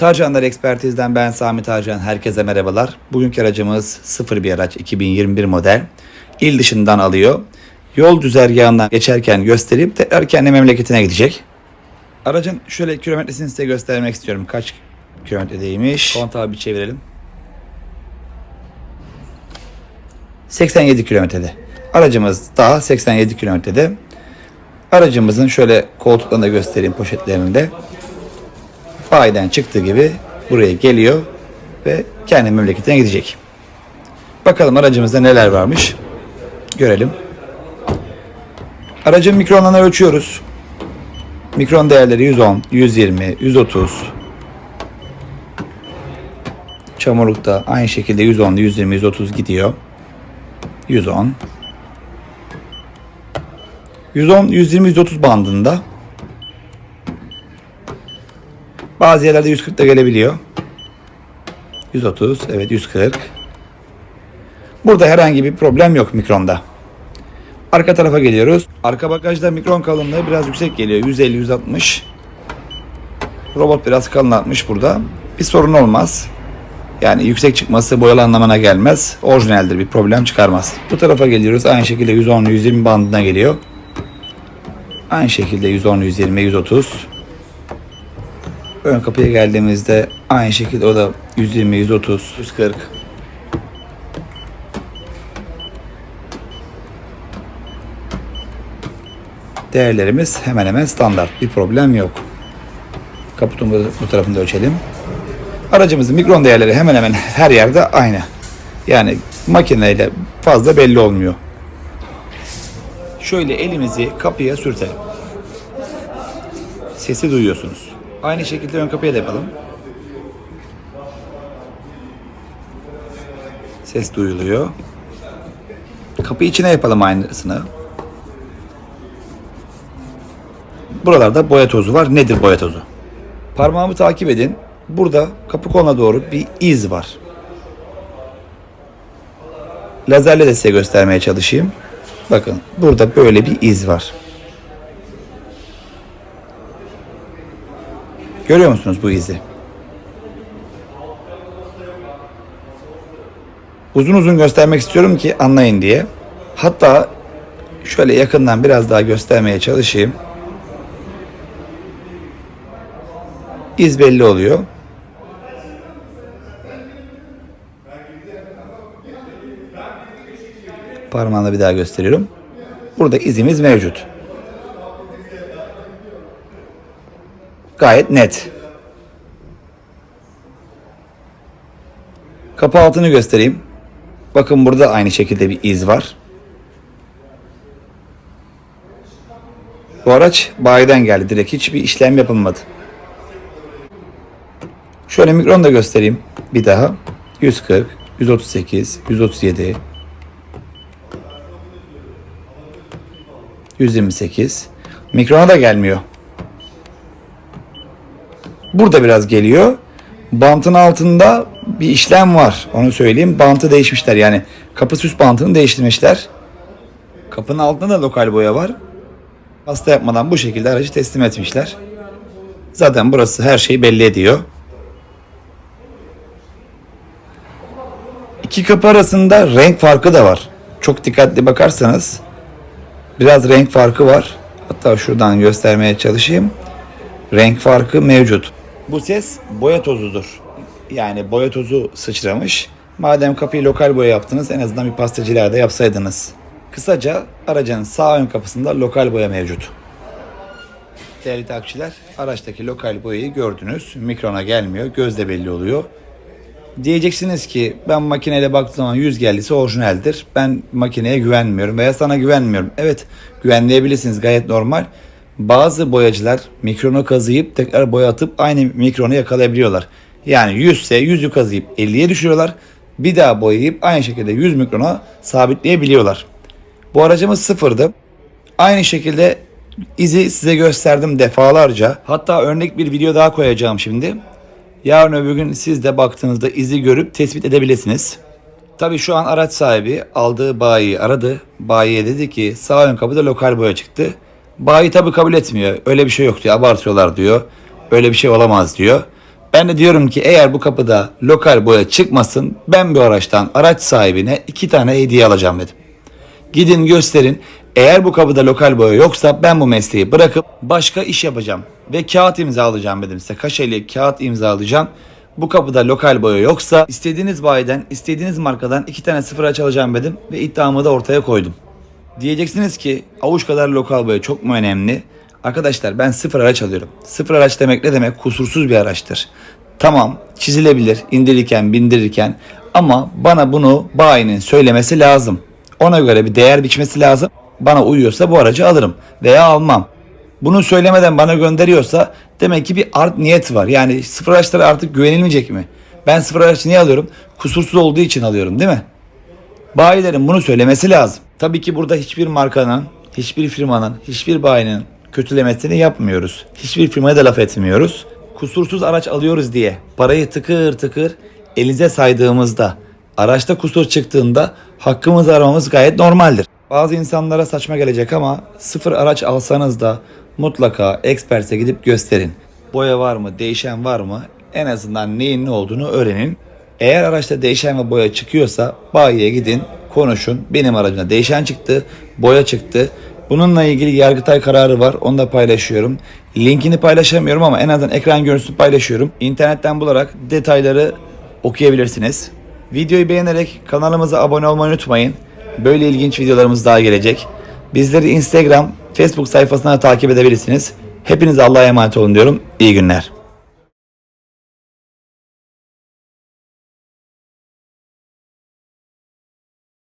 Tarcanlar Ekspertiz'den ben Sami Tarcan. Herkese merhabalar. Bugünkü aracımız sıfır bir araç 2021 model. İl dışından alıyor. Yol düzergahından geçerken gösterip tekrar kendi memleketine gidecek. Aracın şöyle kilometresini size göstermek istiyorum. Kaç kilometredeymiş? Kontağı bir çevirelim. 87 kilometrede. Aracımız daha 87 kilometrede. Aracımızın şöyle koltuklarını da göstereyim poşetlerinde. Bayiden çıktığı gibi buraya geliyor ve kendi memleketine gidecek. Bakalım aracımızda neler varmış. Görelim. Aracın mikronlarını ölçüyoruz. Mikron değerleri 110, 120, 130. Çamurlukta aynı şekilde 110, 120, 130 gidiyor. 110. 110, 120, 130 bandında. Bazı yerlerde 140 da gelebiliyor. 130, evet 140. Burada herhangi bir problem yok mikronda. Arka tarafa geliyoruz. Arka bagajda mikron kalınlığı biraz yüksek geliyor. 150-160. Robot biraz kalın atmış burada. Bir sorun olmaz. Yani yüksek çıkması boyalı anlamına gelmez. Orijinaldir bir problem çıkarmaz. Bu tarafa geliyoruz. Aynı şekilde 110-120 bandına geliyor. Aynı şekilde 110, 120, 130. Ön kapıya geldiğimizde aynı şekilde o da 120, 130, 140. Değerlerimiz hemen hemen standart. Bir problem yok. Kaputun bu, tarafını ölçelim. Aracımızın mikron değerleri hemen hemen her yerde aynı. Yani makineyle fazla belli olmuyor. Şöyle elimizi kapıya sürtelim. Sesi duyuyorsunuz. Aynı şekilde ön kapıya da yapalım. Ses duyuluyor. Kapı içine yapalım aynısını. Buralarda boya tozu var. Nedir boya tozu? Parmağımı takip edin. Burada kapı koluna doğru bir iz var. Lazerle de size göstermeye çalışayım. Bakın burada böyle bir iz var. Görüyor musunuz bu izi? Uzun uzun göstermek istiyorum ki anlayın diye. Hatta şöyle yakından biraz daha göstermeye çalışayım. İz belli oluyor. Parmağımla bir daha gösteriyorum. Burada izimiz mevcut. Gayet net. Kapı altını göstereyim. Bakın burada aynı şekilde bir iz var. Bu araç bayiden geldi. Direkt hiçbir işlem yapılmadı. Şöyle mikron da göstereyim. Bir daha. 140, 138, 137, 128. Mikrona da gelmiyor. Burada biraz geliyor. Bantın altında bir işlem var. Onu söyleyeyim. Bantı değişmişler. Yani kapı süs bantını değiştirmişler. Kapının altında da lokal boya var. Hasta yapmadan bu şekilde aracı teslim etmişler. Zaten burası her şeyi belli ediyor. İki kapı arasında renk farkı da var. Çok dikkatli bakarsanız biraz renk farkı var. Hatta şuradan göstermeye çalışayım. Renk farkı mevcut. Bu ses boya tozudur. Yani boya tozu sıçramış. Madem kapıyı lokal boya yaptınız en azından bir pastacılığa da yapsaydınız. Kısaca aracın sağ ön kapısında lokal boya mevcut. Değerli takipçiler, araçtaki lokal boyayı gördünüz. Mikrona gelmiyor, gözle belli oluyor. Diyeceksiniz ki ben makineyle baktığım zaman 100 geldiyse orijinaldir. Ben makineye güvenmiyorum veya sana güvenmiyorum. Evet güvenleyebilirsiniz gayet normal. Bazı boyacılar mikronu kazıyıp tekrar boya atıp aynı mikronu yakalayabiliyorlar. Yani 100 ise 100'ü kazıyıp 50'ye düşürüyorlar. Bir daha boyayıp aynı şekilde 100 mikrona sabitleyebiliyorlar. Bu aracımız sıfırdı. Aynı şekilde izi size gösterdim defalarca. Hatta örnek bir video daha koyacağım şimdi. Yarın öbür gün siz de baktığınızda izi görüp tespit edebilirsiniz. Tabi şu an araç sahibi aldığı bayiyi aradı. Bayiye dedi ki sağ ön kapıda lokal boya çıktı. Bayi tabi kabul etmiyor. Öyle bir şey yok diyor. Abartıyorlar diyor. Öyle bir şey olamaz diyor. Ben de diyorum ki eğer bu kapıda lokal boya çıkmasın ben bu araçtan araç sahibine iki tane hediye alacağım dedim. Gidin gösterin. Eğer bu kapıda lokal boya yoksa ben bu mesleği bırakıp başka iş yapacağım. Ve kağıt imzalayacağım dedim size. Kaşeli kağıt imzalayacağım. Bu kapıda lokal boya yoksa istediğiniz bayiden, istediğiniz markadan iki tane sıfır alacağım dedim. Ve iddiamı da ortaya koydum. Diyeceksiniz ki avuç kadar lokal boya çok mu önemli? Arkadaşlar ben sıfır araç alıyorum. Sıfır araç demek ne demek? Kusursuz bir araçtır. Tamam çizilebilir indirirken bindirirken ama bana bunu bayinin söylemesi lazım. Ona göre bir değer biçmesi lazım. Bana uyuyorsa bu aracı alırım veya almam. Bunu söylemeden bana gönderiyorsa demek ki bir art niyet var. Yani sıfır araçlara artık güvenilmeyecek mi? Ben sıfır araç niye alıyorum? Kusursuz olduğu için alıyorum değil mi? Bayilerin bunu söylemesi lazım. Tabii ki burada hiçbir markanın, hiçbir firmanın, hiçbir bayinin kötülemesini yapmıyoruz. Hiçbir firmaya da laf etmiyoruz. Kusursuz araç alıyoruz diye parayı tıkır tıkır elinize saydığımızda, araçta kusur çıktığında hakkımızı aramamız gayet normaldir. Bazı insanlara saçma gelecek ama sıfır araç alsanız da mutlaka eksperse gidip gösterin. Boya var mı, değişen var mı? En azından neyin ne olduğunu öğrenin. Eğer araçta değişen ve boya çıkıyorsa bayiye gidin, konuşun. Benim aracımda değişen çıktı, boya çıktı. Bununla ilgili Yargıtay kararı var. Onu da paylaşıyorum. Linkini paylaşamıyorum ama en azından ekran görüntüsü paylaşıyorum. İnternetten bularak detayları okuyabilirsiniz. Videoyu beğenerek kanalımıza abone olmayı unutmayın. Böyle ilginç videolarımız daha gelecek. Bizleri Instagram, Facebook sayfasına takip edebilirsiniz. Hepinize Allah'a emanet olun diyorum. İyi günler.